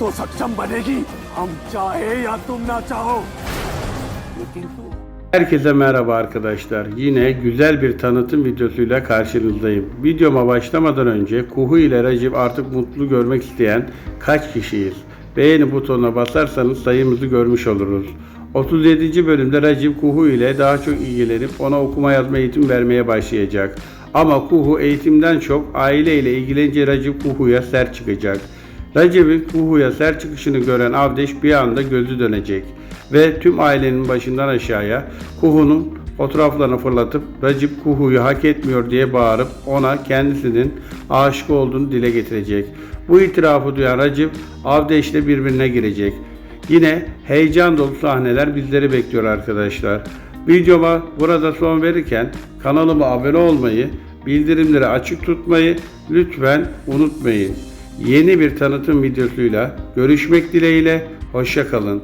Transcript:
तो सक्षम बनेगी हम चाहे या तुम ना चाहो लेकिन तू Herkese merhaba arkadaşlar. Yine güzel bir tanıtım videosuyla karşınızdayım. Videoma başlamadan önce Kuhu ile Racip artık mutlu görmek isteyen kaç kişiyiz? Beğeni butonuna basarsanız sayımızı görmüş oluruz. 37. bölümde Racip Kuhu ile daha çok ilgilenip ona okuma yazma eğitim vermeye başlayacak. Ama Kuhu eğitimden çok aile ile ilgilenince Racip Kuhu'ya sert çıkacak. Recep'in Kuhu'ya sert çıkışını gören Avdeş bir anda gözü dönecek ve tüm ailenin başından aşağıya Kuhu'nun fotoğraflarını fırlatıp Recep Kuhu'yu hak etmiyor diye bağırıp ona kendisinin aşık olduğunu dile getirecek. Bu itirafı duyan Recep Avdeş'le birbirine girecek. Yine heyecan dolu sahneler bizleri bekliyor arkadaşlar. Videoma burada son verirken kanalıma abone olmayı, bildirimleri açık tutmayı lütfen unutmayın. Yeni bir tanıtım videosuyla görüşmek dileğiyle, hoşça kalın.